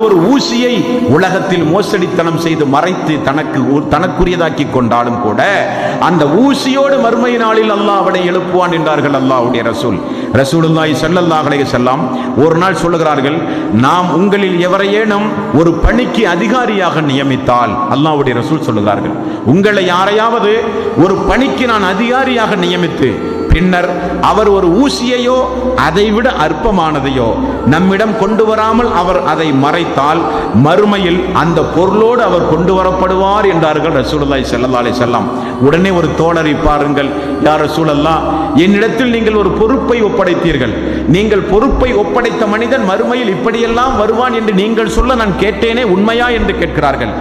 ஒரு ஊசியை உலகத்தில் மோசடித்தனம் செய்து மறைத்து தனக்கு தனக்குரியதாக்கி கொண்டாலும் கூட அந்த ஊசியோடு மறுமை நாளில் அல்லாஹ் அவனை எழுப்புவான் என்றார்கள் அல்லாஹுடைய ரசூல். ரசூலுல்லாய் ஸல்லல்லாஹு செல்லாம் ஒரு நாள் சொல்லுகிறார்கள் நாம் உங்களில் எவரையேனும் ஒரு பணிக்கு அதிகாரியாக நியமித்தால் அல்லாஹுடைய ரசூல் சொல்லுகிறார்கள். உங்களை யாரையாவது ஒரு பணிக்கு நான் அதிகாரியாக நியமித்து பின்னர் அவர் ஒரு ஊசியையோ அதைவிட அற்பமானதையோ நம்மிடம் கொண்டு வராமல் அவர் அதை மறைத்தால் மறுமையில் அந்த பொருளோடு அவர் கொண்டு வரப்படுவார் என்றார்கள் ரசூலுல்லாஹி செல்லல்லா அலைஹி செல்லாம் உடனே ஒரு தோழரை பாருங்கள் யார் ரசூலல்லா என்னிடத்தில் நீங்கள் ஒரு பொறுப்பை ஒப்படைத்தீர்கள். நீங்கள் பொறுப்பை ஒப்படைத்த மனிதன் மறுமையில் இப்படியெல்லாம் வருவான் என்று நீங்கள் சொல்ல நான் கேட்டேனே உண்மையா? என்று கேட்கிறார்கள்.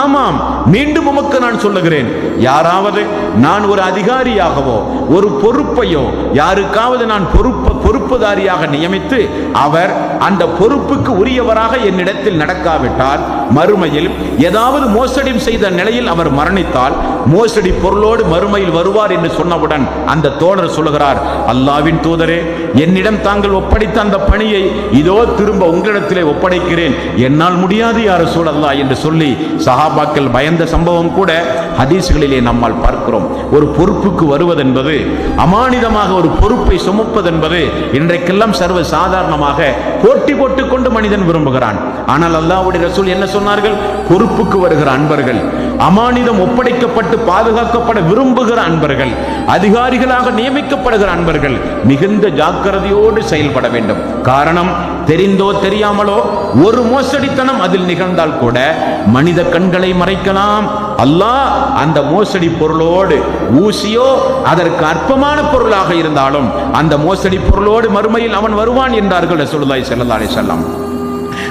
ஆமாம் மீண்டும் உமக்கு நான் சொல்லுகிறேன். யாராவது நான் ஒரு அதிகாரியாகவோ ஒரு பொறுப்பையோ யாருக்காவது நான் பொறுப்ப பொறுப்புதாரியாக நியமித்து அவர் அந்த பொறுப்புக்கு உரியவராக என்னிடத்தில் நடக்காவிட்டால் மறுமையில் ஏதாவது மோசடி செய்த நிலையில் அவர் மரணித்தால் மோசடி பொருளோடு மறுமையில் வருவார் என்று சொன்னவுடன் அந்த தோழர் சொல்லுகிறார் அல்லாவின் தூதரே என்னிடம் தாங்கள் ஒப்படைத்த அந்த பணியை இதோ திரும்ப உங்களிடத்திலே ஒப்படைக்கிறேன். என்னால் முடியாது யார் சூழல்லா என்று சொல்லி சஹாபாக்கள் பயந்த சம்பவம் கூட ஹதீஸ்களிலே நம்மால் பார்க்கிறோம். ஒரு பொறுப்புக்கு வருவதென்பது அமானிதமாக ஒரு பொறுப்பை சுமப்பதென்பது இன்றைக்கெல்லாம் சர்வ சாதாரணமாக போட்டி போட்டுக்கொண்டு மனிதன் விரும்புகிறான். ஆனால் அல்லாவுடைய ரசூல் என்ன சொன்னார்கள் பொறுப்புக்கு வருகிற அன்பர்கள் அமானிதம் ஒப்படைக்கப்பட்டு பாதுகாக்கப்பட விரும்புகிற அன்பர்கள் அதிகாரிகளாக நியமிக்கப்படுகிற அன்பர்கள் மிகுந்த ஜாக்கிரதையோடு செயல்பட வேண்டும். காரணம் தெரிந்தோ தெரியாமலோ ஒரு மோசடித்தனம் அதில் நிகழ்ந்தால் கூட மனித கண்களை மறைக்கலாம். அல்லாஹ் அந்த மோசடி பொருளோடு ஊசியோ அதற்கு அற்பமான பொருளாக இருந்தாலும் அந்த மோசடி பொருளோடு மறுமையில் அவன் வருவான் என்றார்கள் சொல்லுதாய் செல்லதாலே அலைஹி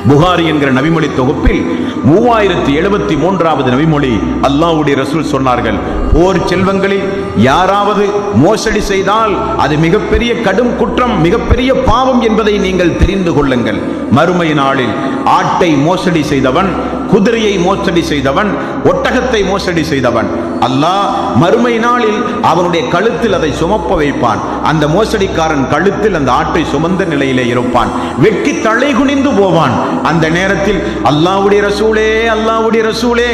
புகாரி என்கிற நபிமொழி தொகுப்பில் மூவாயிரத்தி எழுபத்தி மூன்றாவது நபிமொழி அல்லாவுடைய ரசூல் சொன்னார்கள் போர் செல்வங்களில் யாராவது மோசடி செய்தால் அது மிகப்பெரிய கடும் குற்றம் மிகப்பெரிய பாவம் என்பதை நீங்கள் தெரிந்து கொள்ளுங்கள். மறுமை நாளில் ஆட்டை மோசடி செய்தவன் குதிரையை மோசடி செய்தவன் ஒட்டகத்தை மோசடி செய்தவன் அல்லாஹ் மறுமை நாளில் அவனுடைய கழுத்தில் அதை சுமப்ப வைப்பான். அந்த மோசடிக்காரன் கழுத்தில் அந்த ஆட்டை சுமந்த நிலையிலே இருப்பான். வெட்கி தலை குனிந்து போவான். அந்த நேரத்தில் அல்லாவுடைய ரசூலே அல்லாவுடைய ரசூலே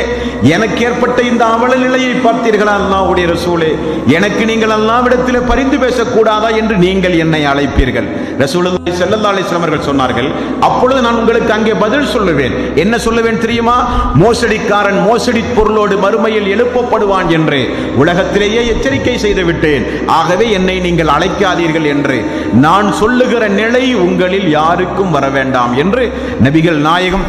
எனக்கு ஏற்பட்ட இந்த அவல நிலையை பார்த்தீர்களா அல்லாவுடைய ரசூலே? எனக்கு நீங்கள் அல்லாவிடத்தில் பரிந்து பேசக்கூடாதா என்று நீங்கள் என்னை அழைப்பீர்கள். ரசூலுல்லாஹி ஸல்லல்லாஹு அலைஹி வஸல்லம் சொன்னார்கள் அப்பொழுது நான் உங்களுக்கு அங்கே பதில் சொல்லுவேன். என்ன சொல்லுவேன் தெரியுமா? மோசடிக்காரன் மோசடி பொருளோடு மறுமையில் எழுப்பப்படுவான். என்று உலகத்திலேயே எச்சரிக்கை செய்து விட்டேன் ஆகவே என்னை நீங்கள் அழைக்காதீர்கள் என்று நான் சொல்லுகிற நிலை உங்களில் யாருக்கும் வர வேண்டாம் என்று நபிகள் நாயகம்